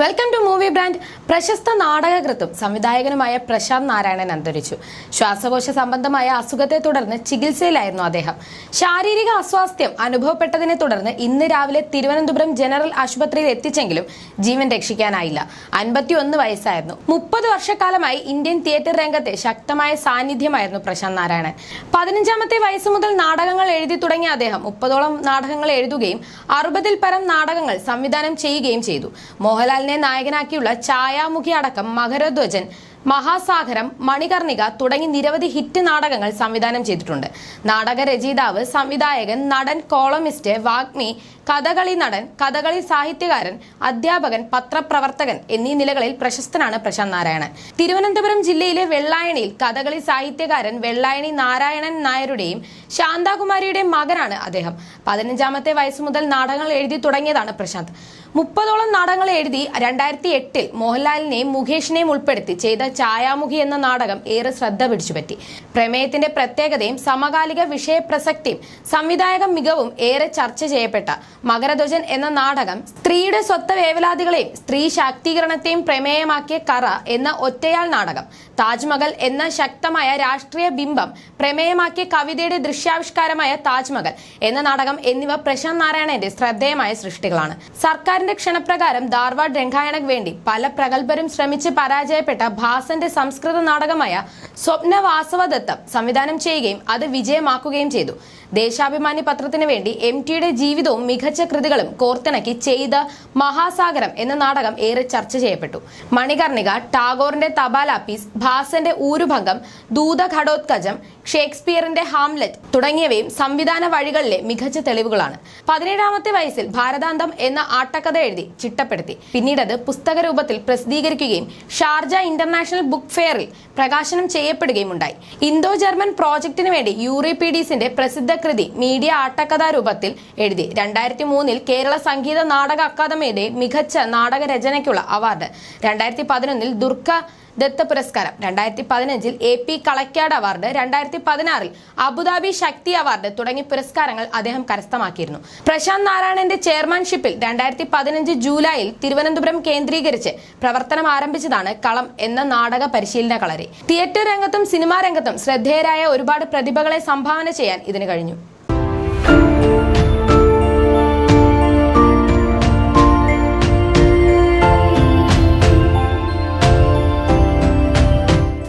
Welcome to movie brand പ്രശസ്ത നാടകകൃത്തും സംവിധായകനുമായ പ്രശാന്ത് നാരായണൻ അന്തരിച്ചു. ശ്വാസകോശ സംബന്ധമായ അസുഖത്തെ തുടർന്ന് ചികിത്സയിലായിരുന്നു അദ്ദേഹം. ശാരീരിക അസ്വാസ്ഥ്യം അനുഭവപ്പെട്ടതിനെ തുടർന്ന് ഇന്ന് രാവിലെ തിരുവനന്തപുരം ജനറൽ ആശുപത്രിയിൽ എത്തിച്ചെങ്കിലും ജീവൻ രക്ഷിക്കാനായില്ല. അൻപത്തിയൊന്ന് വയസ്സായിരുന്നു. മുപ്പത് വർഷക്കാലമായി ഇന്ത്യൻ തിയേറ്റർ രംഗത്തെ ശക്തമായ സാന്നിധ്യമായിരുന്നു പ്രശാന്ത് നാരായണൻ. പതിനഞ്ചാമത്തെ വയസ്സ് മുതൽ നാടകങ്ങൾ എഴുതി തുടങ്ങിയ അദ്ദേഹം മുപ്പതോളം നാടകങ്ങൾ എഴുതുകയും അറുപതിൽ പരം നാടകങ്ങൾ സംവിധാനം ചെയ്യുകയും ചെയ്തു. മോഹൻലാലിനെ നായകനാക്കിയുള്ള ഛായാമുഖി അടക്കം മകരധ്വജൻ മഹാസാഗരം മണികർണിക തുടങ്ങി നിരവധി ഹിറ്റ് നാടകങ്ങൾ സംവിധാനം ചെയ്തിട്ടുണ്ട്. നാടക രചയിതാവ് സംവിധായകൻ നടൻ കോളമിസ്റ്റ് വാഗ്മി കഥകളി നടൻ കഥകളി സാഹിത്യകാരൻ അധ്യാപകൻ പത്രപ്രവർത്തകൻ എന്നീ നിലകളിൽ പ്രശസ്തനാണ് പ്രശാന്ത് നാരായണൻ. തിരുവനന്തപുരം ജില്ലയിലെ വെള്ളായണിയിൽ കഥകളി സാഹിത്യകാരൻ വെള്ളായണി നാരായണൻ നായരുടെയും ശാന്താകുമാരിയുടെയും മകനാണ് അദ്ദേഹം. പതിനഞ്ചാമത്തെ വയസ്സ് മുതൽ നാടകങ്ങൾ എഴുതി തുടങ്ങിയതാണ് പ്രശാന്ത്. മുപ്പതോളം നാടകങ്ങൾ എഴുതി രണ്ടായിരത്തി എട്ടിൽ മോഹൻലാലിനെയും മുകേഷിനെയും ഉൾപ്പെടുത്തി ചെയ്ത ഛായാമുഖി എന്ന നാടകം ഏറെ ശ്രദ്ധ പിടിച്ചുപറ്റി. പ്രമേയത്തിന്റെ പ്രത്യേകതയും സമകാലിക വിഷയപ്രസക്തിയും സംവിധായക മികവും ഏറെ ചർച്ച ചെയ്യപ്പെട്ട മകരധ്വജൻ എന്ന നാടകം സ്ത്രീയുടെ സ്വത്ത് വേവലാതികളെയും സ്ത്രീ ശാക്തീകരണത്തെയും പ്രമേയമാക്കിയ കറ എന്ന ഒറ്റയാൾ നാടകം താജ്മഹൽ എന്ന ശക്തമായ രാഷ്ട്രീയ ബിംബം പ്രമേയമാക്കിയ കവിതയുടെ ദൃശ്യാവിഷ്കാരമായ താജ്മഹൽ എന്ന നാടകം എന്നിവ പ്രശാന്ത് നാരായണന്റെ ശ്രദ്ധേയമായ സൃഷ്ടികളാണ്. സർക്കാരിന്റെ ക്ഷണപ്രകാരം ധാർവാഡ് രംഗായണക്ക് വേണ്ടി പല പ്രഗത്ഭരും ശ്രമിച്ച് പരാജയപ്പെട്ട ഭാസന്റെ സംസ്കൃത നാടകമായ സ്വപ്ന വാസവദത്തം സംവിധാനം ചെയ്യുകയും അത് വിജയമാക്കുകയും ചെയ്തു. ദേശാഭിമാനി പത്രത്തിനു വേണ്ടി എം ടിയുടെ ജീവിതവും മികച്ച കൃതികളും കോർത്തിണക്കി ചെയ്ത മഹാസാഗരം എന്ന നാടകം ഏറെ ചർച്ച ചെയ്യപ്പെട്ടു. മണികർണിക ടാഗോറിന്റെ തപാലാപ്പീസ് ഭാസന്റെ ഊരുഭംഗം ദൂതഘടോത്കജം ഷേക്സ്പിയറിന്റെ ഹാംലെറ്റ് തുടങ്ങിയവയും സംവിധാന വഴികളിലെ മികച്ച തെളിവുകളാണ്. പതിനേഴാമത്തെ വയസ്സിൽ ഭാരതാന്തം എന്ന ആട്ടക്കഥ എഴുതി ചിട്ടപ്പെടുത്തി. പിന്നീട് അത് പുസ്തക രൂപത്തിൽ പ്രസിദ്ധീകരിക്കുകയും ഷാർജ ഇന്റർനാഷണൽ ബുക്ക് ഫെയറിൽ പ്രകാശനം ചെയ്യപ്പെടുകയും ഉണ്ടായി ഇന്തോ ജർമ്മൻ പ്രോജക്ടിന് വേണ്ടി യൂറിപീഡീസിന്റെ പ്രസിദ്ധ കൃതി മീഡിയ ആട്ടക്കഥാ രൂപത്തിൽ എഴുതി. രണ്ടായിരത്തി മൂന്നിൽ കേരള സംഗീത നാടക അക്കാദമിയുടെ മികച്ച നാടക രചനയ്ക്കുള്ള അവാർഡ്. രണ്ടായിരത്തി പതിനൊന്നിൽ ദുർഗ ദത്ത പുരസ്കാരം. രണ്ടായിരത്തി പതിനഞ്ചിൽ എ പി കളക്കാട് അവാർഡ്. രണ്ടായിരത്തി പതിനാറിൽ അബുദാബി ശക്തി അവാർഡ് തുടങ്ങിയ പുരസ്കാരങ്ങൾ അദ്ദേഹം കരസ്ഥമാക്കിയിരുന്നു. പ്രശാന്ത് നാരായണന്റെ ചെയർമാൻഷിപ്പിൽ രണ്ടായിരത്തി പതിനഞ്ച് ജൂലൈയിൽ തിരുവനന്തപുരം കേന്ദ്രീകരിച്ച് പ്രവർത്തനം ആരംഭിച്ചതാണ് കളം എന്ന നാടക പരിശീലന കളരി. തിയേറ്റർ രംഗത്തും സിനിമാ രംഗത്തും ശ്രദ്ധേയരായ ഒരുപാട് പ്രതിഭകളെ സംഭാവന ചെയ്യാൻ ഇതിന് കഴിഞ്ഞു.